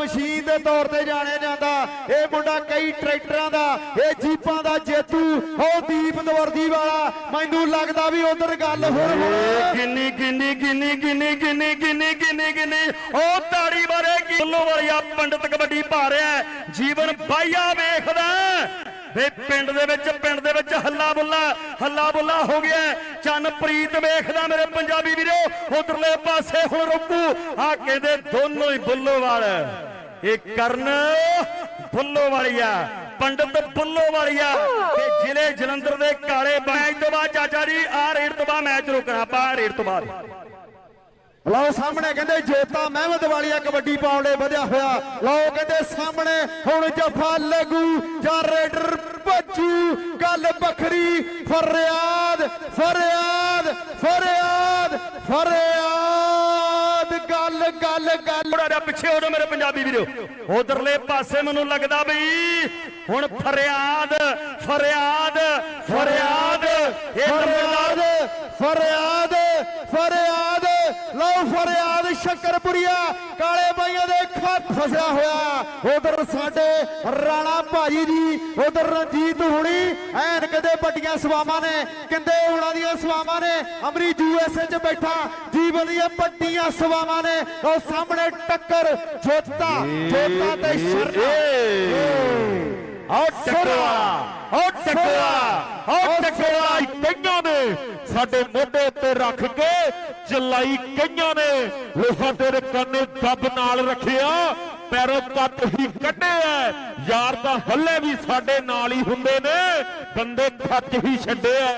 Machine ਦੇ ਤੌਰ ਤੇ ਜਾਣਿਆ ਜਾਂਦਾ। ਇਹ ਮੁੰਡਾ ਕਈ ਟਰੈਕਟਰਾਂ ਦਾ, ਇਹ ਜੀਪਾਂ ਦਾ ਜੇਤੂ, ਉਹ ਦੀਪ ਦਵਰਦੀ ਵਾਲਾ। ਮੈਨੂੰ ਲੱਗਦਾ ਵੀ ਉਧਰ ਗੱਲ ਹੋਰ ਹੋਣੀ ਗਿੰਨੀ ਗਿੰਨੀ ਗਿੰਨੀ ਗਿੰਨੀ ਗਿੰਨੀ ਗਿੰਨੀ ਗਿੰਨੀ ਉਹ ਤਾੜੀ ਬਾਰੇ ਕਿਲੋ ਵਾਲਿਆ ਪੰਡਤ ਕਬੱਡੀ ਪਾ ਰਿਹਾ ਜੀਵਨ ਬਾਈਆ ਵੇਖਦਾ ਵੇ ਪਿੰਡ ਦੇ ਵਿੱਚ, ਪਿੰਡ ਦੇ ਵਿੱਚ ਹੱਲਾ ਬੁੱਲਾ ਹੱਲਾ ਬੁੱਲਾ ਹੋ ਗਿਆ ਚੰਨਪ੍ਰੀਤ ਵੇਖਦਾ ਮੇਰੇ ਪੰਜਾਬੀ ਵੀਰੋ, ਉਧਰਲੇ ਪਾਸੇ ਹੁਣ ਰੁਕੂ। ਆ ਕਹਿੰਦੇ ਦੋਨੋਂ ਹੀ ਬੁੱਲੋਵਾਲ ਇਹ ਕਰਨ ਬੁੱਲੋਵਾਲੀਆ ਪੰਡਤ ਬੁੱਲੋਵਾਲੀਆ ਤੇ ਜ਼ਿਲ੍ਹੇ ਜਲੰਧਰ ਦੇ ਕਾਲੇ ਮੈਚ ਤੋਂ ਬਾਅਦ ਚਾਚਾ ਜੀ ਆ ਰੇਡ ਤੋਂ ਬਾਅਦ ਮੈਚ ਰੋਕਣਾ, ਆਪਾਂ ਰੇਡ ਤੋਂ ਬਾਅਦ। ਲਓ ਸਾਹਮਣੇ ਕਹਿੰਦੇ ਜੋਤਾ ਮਹਿਮਦ ਵਾਲੀਆ ਕਬੱਡੀ ਪਾਉਣ ਲਈ ਵਧਿਆ ਹੋਇਆ। ਲਓ ਕਹਿੰਦੇ ਸਾਹਮਣੇ ਹੁਣ ਜਫਾ ਲੱਗੂ, ਜਾਂ ਰੇਡਰ ਭੱਜੂ। ਗੱਲ ਵੱਖਰੀ, ਫਰਿਆਦ ਫਰਿਆਦ ਫਰਿਆਦ ਫਰਿਆਦ। ਗੱਲ ਗੱਲ। ਥੋੜਾ ਜਿਹਾ ਪਿੱਛੇ ਹੋ ਜਾਓ ਮੇਰੇ ਪੰਜਾਬੀ ਵੀਰੋ। ਉਧਰਲੇ ਪਾਸੇ ਮੈਨੂੰ ਲੱਗਦਾ ਬਈ ਹੁਣ ਫਰਿਆਦ ਫਰਿਆਦ ਫਰਿਆਦ। ਇਹ ਫਰਿਆਦ ਫਰਿਆਦ ਫਰਿਆਦ। ਲਓ ਫਰਿਆਦ ਸ਼ੱਕਰਪੁਰੀਆ, ਕਾਲੇ ਬਾਈਆਂ ਦੇ ਫਸਿਆ ਹੋਇਆ। ਉਧਰ ਸਾਡੇ ਰਾਣਾ ਭਾਜੀ ਜੀ ਉਧਰ ਰਣਜੀਤ ਹੁਣੀ। ਐਨ ਕਦੇ ਵੱਡੀਆਂ ਸਵਾਮਾਂ ਨੇ। ਕਿੰਦੇ ਉਹਨਾਂ ਦੀਆਂ ਸਵਾਮਾਂ ਨੇ? ਅਮਰੀ ਯੂਐਸਏ 'ਚ ਬੈਠਾ। ਜੀਵਨ ਦੀਆਂ ਵੱਡੀਆਂ ਸਵਾਮਾਂ ਨੇ। ਉਹ ਸਾਹਮਣੇ ਟੱਕਰ ਜੋਤਾ। ਜੋਤਾ ਤੇ ਸ਼ਰਨਾ। ਆਓ ਟੱਕਰਾ। ਆਓ ਟੱਕਰਾ। ਆਓ ਟੱਕਰਾ ਕਈਆਂ ਨੇ। ਸਾਡੇ ਮੋਢੇ ਉੱਤੇ ਰੱਖ ਕੇ ਚਲਾਈ ਕਈਆਂ ਨੇ। ਲੋਹਾਂ ਤੇਰੇ ਕੰਨੇ ਦੱਬ ਨਾਲ ਰੱਖਿਆ। ਪੈਰੋਂ ਕੱਟ ਹੀ ਕੱਢਿਆ ਯਾਰ ਤਾਂ ਹੱਲੇ ਵੀ ਸਾਡੇ ਨਾਲ ਹੀ ਹੁੰਦੇ ਨੇ। ਬੰਦੇ ਖੱਚ ਹੀ ਛੱਡਿਆ